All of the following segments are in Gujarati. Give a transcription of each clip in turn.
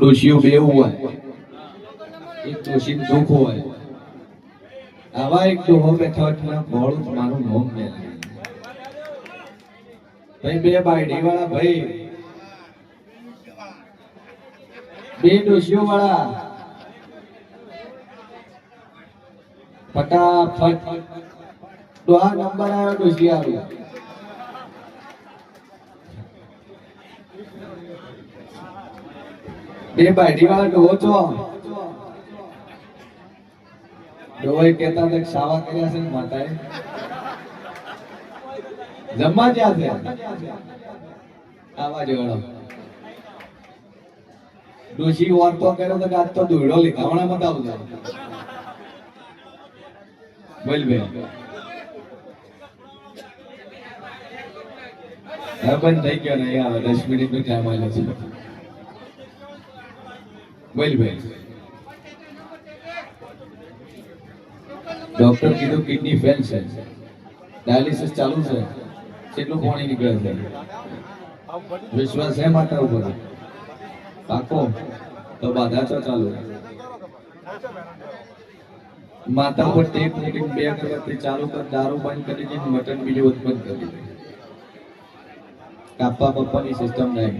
ડોશીઓ બેવ આવા એક ડોહો બેઠો એટલે લે ભાઈ, બે બાયડી વાળા ભાઈ. બે ડોશીઓ વાળા ફટાફટ. ડોહા નંબર આવ્યો, ડોશી આવ્યો. બે બાયડી વાળા ડોહો છો? ડોહે કહેતા હતા કર્યા છે ને માતાએ. જમવા જ્યાં છે? આવા જેવડો ડોશી વાર્તો કર્યો તો આજ તો દોડો લીધા હમણાં મત આવજો બોલ બે. હવે બંધ થઈ ગયો નહીં આવે, દસ મિનિટ નો ટાઈમ આવ્યો છે. બોલ ભાઈ ડોક્ટર કીધું કિડની ફેલ છે. ડાયાલિસિસ ચાલુ છે. કેટલું પાણી નીકળે છે? વિશ્વાસ છે માતા ઉપર? પાકો? તો બાધા તો ચાલુ. માતા ઉપર ટેપ નીકળી બે અગરબત્તી ચાલુ કર, દારૂ બંધ કરી દે મટન બીજું ઉત્પન્ન કરી દે. પપ્પાની સિસ્ટમ નહીં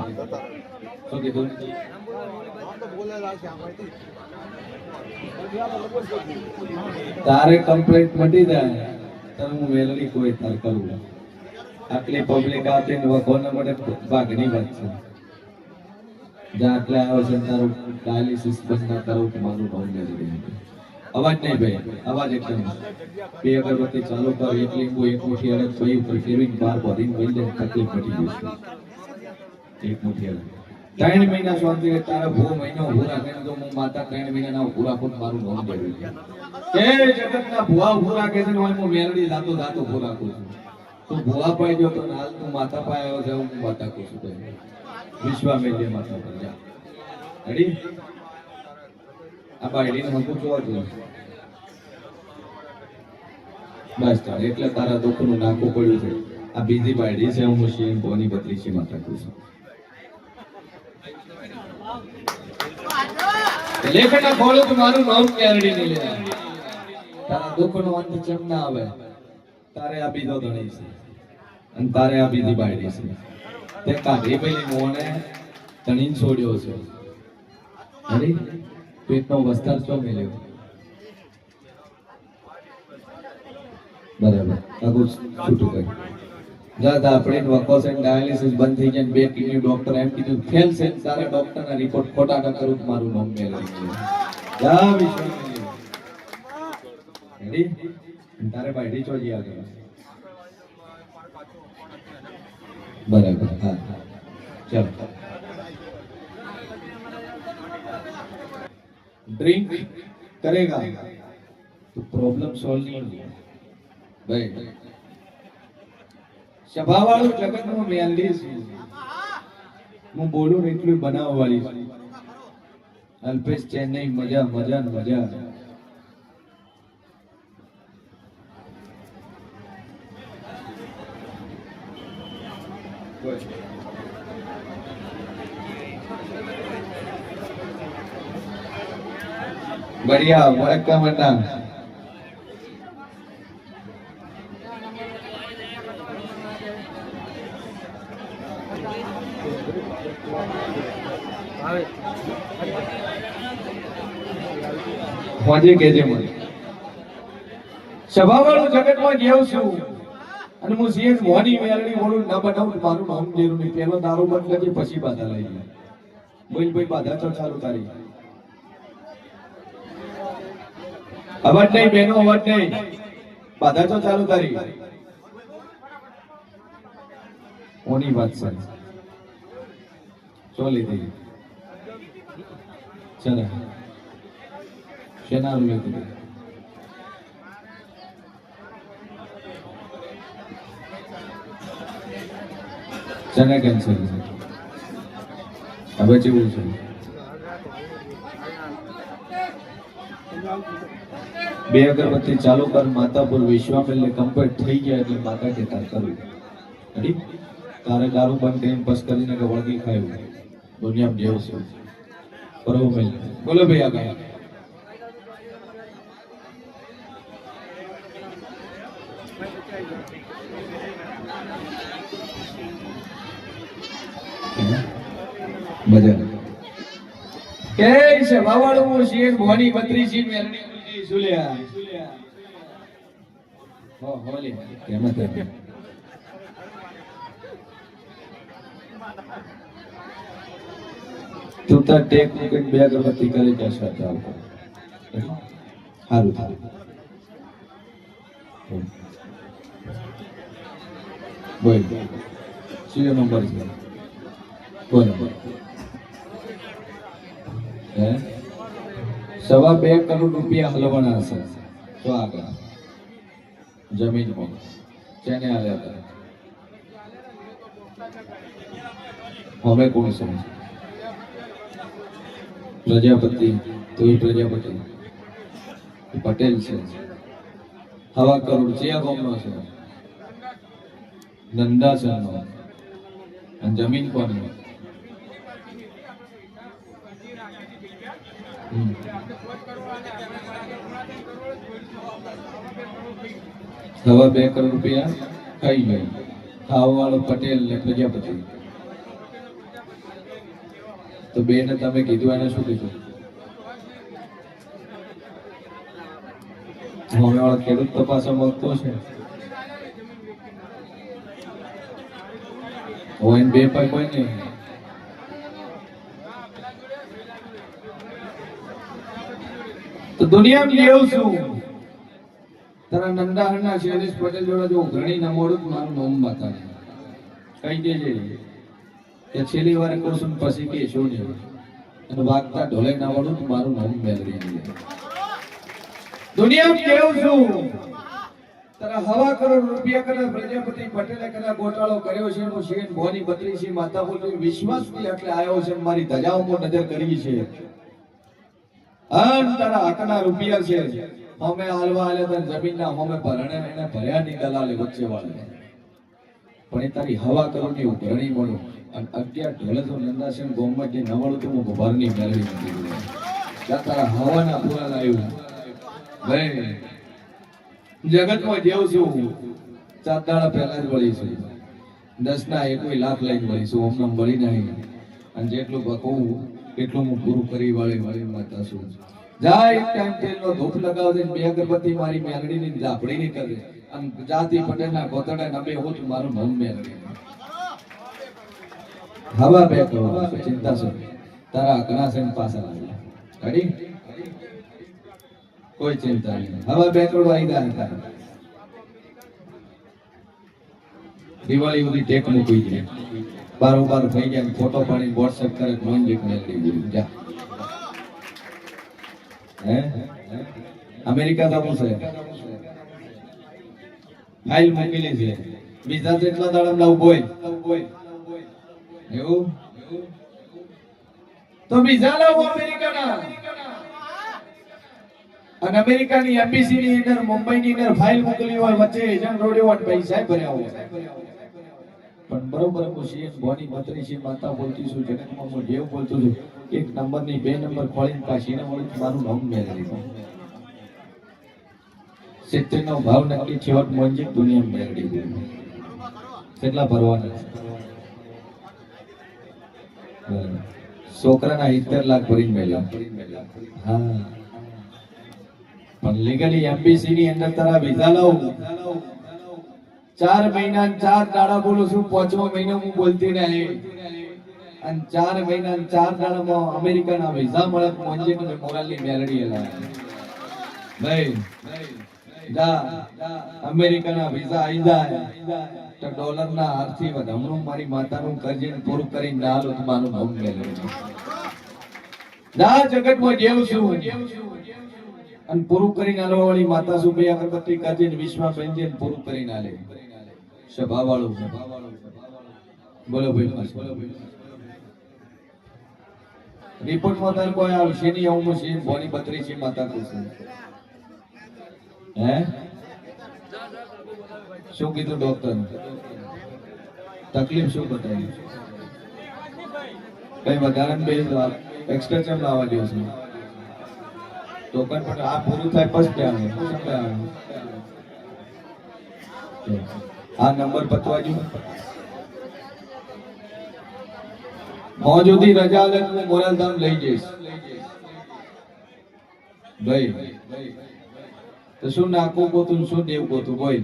શું કીધું? તારે કમ્પ્લેટ મટી જાય તો હું વેલડી કોઈ તાર કરું આટલી પબ્લિક આવતી વખોના માટે ભાગની વાત છે. જ્યાં આટલે આવ્યો છે તારું ડાયાલિસિસ બંધ ના કરું તો મારું ભાવ મેળવી અવાજ નહીં ભાઈ, અવાજ એકદમ બે અગરબત્તી ચાલુ કર, એક લીંબુ, એક મુઠ્ઠી અડદ સોઈ ઉપર ફેરવીને બાર વહી જાય તકલીફ મટી જશે એક મુઠ્ઠી અડદ ત્રણ મહિના સ્વામી તારા ભૂ મહિનો ઉભું કે તો હું માતા ત્રણ મહિનાના ઉભું પણ મારું નોંધ પડ્યું એ જગતના ભુવા ઉભું કે છે હું મેલડી જાતો જાતો ઉભું રાખું છું. તો ભુવા પાઈ ગયો તો હાલ તું માતા પાય આવ્યો છે, હું માતા કહું છું તને. વિશ્વામેલ્ય માતા પર જા. રેડી આ બાયડીને હંકું જોવા જોઈએ બસ તારે એટલે તારા દુઃખનું નાખવું પડ્યું છે. આ બીજી બાયડી છે, હું શિવ બોની બત્રીસી માતા કહું છું. લેખના ખોળું તો મારું નામ કેરડી નહીં લે તારા દુઃખનો અંત ચમ ના આવે? તારે આ બીજો ધણી છે. અને તારે આ બીજી બાયડી છે. તે કાઢી પેલી મોને ધણીને છોડ્યો છે. અરે પેટનો વસ્તાર છો મેલ્યો? બરાબર. આગળ છૂટું કરી. દાદા આપણે વકો છે ડાયાલિસિસ બંધ થઈ જાય ને બે કિડની ડોક્ટર એમ કીધું ફેલ છે ને તારે ડોક્ટરના રિપોર્ટ ખોટા ન કરું તો મારું નામ મેળવી ગયું જા વિશ્વ રેડી તારે બાયડી ચોજી આગળ બરાબર હા હા ચાલો ड्रिंक करेगा तो प्रॉब्लम सॉल्व नहीं होगी भाई સભાવાળું જગતમાં મેલડી છે હું બોલું ને એટલું બનાવવા વાળી છું. અલ્પેશ ચેન્નઈ મજા મજા ને મજા बढ़िया वणक्कम अण्णा હોજે કેજે જગતમાં જેવું છું. અને હું સીએસ મોની મેલડી બોલું ના બનાવું મારું નામ જેરું નહીં. પેલો દારૂ બંધ પછી બાધા લઈ લે. બોલ ભાઈ બાધા તો ચાલુ તારી અવાજ નહીં, બેનો અવાજ નહીં. બાધા તો ચાલુ તારી કોની વાત છે ચો લીધી ચલે. શેના રૂપિયા કીધું? ચને કેન્સર છે? હવે જેવું છે? બે અગરબત્તી ચાલુ કર માતા પર વિશ્વામિલ કમ્પ્લીટ થઈ ગયા એટલે માતા કે તાર કરવું. તારે દારૂ બંધ કરીને બસ કરીને કે વળગી ખાયું. દુનિયામાં જેવું છે. બરોબર બોલો ભાઈ આગળ. મજા. કે છે? વાવાળું શીર ભવાની બત્રીસી મેલડી ગુલજી સુલ્યા હો હોલી કેમ તેમ તું તાર ટેક મૂકીને બે અગરબત્તી કરી જશે ચાલતો સારું થાય. બોલ. સીઓ નંબર છે. બોલ. હે? સવા બે કરોડ રૂપિયા હલવાના હશે. તો આગળ. જમીનમાં જેને હાલ્યા હતા હવે કોણ સમજ પ્રજાપતિ, તો એ પ્રજાપતિ. પટેલ છે. હવા કરોડ આ ગામનો છે? નંદાસરનો અને જમીન કોની? સવા બે કરોડ રૂપિયા કઈ ગઈ. ખાવા પટેલ ને પ્રજાપતિ. તો બે ને તમે કીધું એને શું કીધું? ખેડૂત તો પાછો મળતો છે બે પાય કોઈ નહીં તો દુનિયામાં છું? તારા નંદાહરના શૈલેષ પટેલ જોડે જો ઘણી ના મોડું મારું નોમ બતાવે કઈ દેજે કે છેલ્લી વાર કહું પછી કે શું અને વાગતા ઢોલે ના વળું મારું નામ મેળવી દે દુનિયામાં કેવું છું? મારી ધજાઓમાં નજર કરી છે. અન તારા હકના રૂપિયા છે. અમે હાલવા આલે તને અમે ભરણે એને ભર્યા ની દલાલે વચ્ચે પણ એ તારી હવા કરોડની ઉઘરણી મળું. અને અગિયાર ઢોલે તો નંદાસેન ગોમત જે નવળ હું ભરની મેળવી નથી તારા હવાના પૂરા લાવ્યું જગતમાં જેવું છું. સાત દાડા પહેલા જ વળી છું. દસ ના એકોઈ લાખ લઈને વળી છું. હમણાં વળી નહીં. અને જેટલું બકવું એટલું હું પૂરું કરી વાળી વળી માતા છું. જા એક ટાઈમ તેલનો ધૂપ લગાવજે બે અગરબત્તી મારી મેલડીની ઝાપડીની કરે અને જાતિ પટેલના ગોતડા નબે હોત મારું મન મેલડી હવા બે છે, ચિંતા શું? તારા ઘણા પાસે લાગ્યા. રેડી કોઈ ચિંતા નહીં. હવા બે કરોડ આવી ગયા હતા. દિવાળી બધી ટેક મૂકી છે બારોબાર થઈ ગયા ફોટો પાડી વોટ્સએપ કરે મોન જે મેળવી જા. હે? અમેરિકા તો શું છે? ફાઇલ મૂકેલી છે. બીજા જેટલા દાડા લાવ બોય તો બીજા લાવો અમેરિકાના. અને અમેરિકાની એમ્બેસી ની અંદર મુંબઈ ની અંદર ફાઇલ મોકલી હોય વચ્ચે એજન્ટ રોડે હોય પૈસા ભર્યા હોય. પણ બરોબર હું સીએમ ભોની મંત્રી શ્રી માતા બોલતી છું, જગતમાં હું દેવ બોલતો છું, એક નંબરની બે નંબર ખોલીને પાછી ને વળી મારું નામ મેળવી દીધું સિત્તેર નો ભાવ નક્કી છેવટ મોંજી દુનિયા મેળવી દીધું. કેટલા ભરવાના છે. છોકરાના સિત્તેર લાખ ભરીને મેળ્યા હા. પણ લીગલી એમબીસી ની અંદર તારા વિઝા લાવ ચાર મહિના ચાર દાડા બોલું છું, પાંચમો મહિનો હું બોલતી ને આવી અને ચાર મહિના ચાર દાડામાં અમેરિકાના વિઝા મળે પહોંચી મને મોરાલની મેલડી નહીં. અમેરિકાના વિઝા આવી જાય. તો ડોલરના આર્થિક વધામણું મારી માતાનું કરજે પૂરું કરીને ના ઉત્માનું તો મેળવે જા જગતમાં જેવ છું. અને પૂરું કરીને આલવા વાળી માતા સુબે અગરબત્તી કાઢી ને વિશ્વા બેનજી પૂરું કરીને આલે સભા વાળું બોલો ભાઈ રિપોર્ટ રિપોર્ટમાં તારે કોઈ આવશે નહીં, આવું છે. બોની બત્રી છે માતા કુસુમ. હે? શું કીધું ડોક્ટર તકલીફ શું બતાવી કઈ વધારે બે ચેમ લાવવા જેવું છે. તો પણ આ પૂરું થાય પછી આવે. આ નંબર પતવા જો મોજુદી રજા લે હું મોરલધામ લઈ જઈશ. ભાઈ, તો શું નાખું ગોતું શું દેવ ગોતું? બોલ.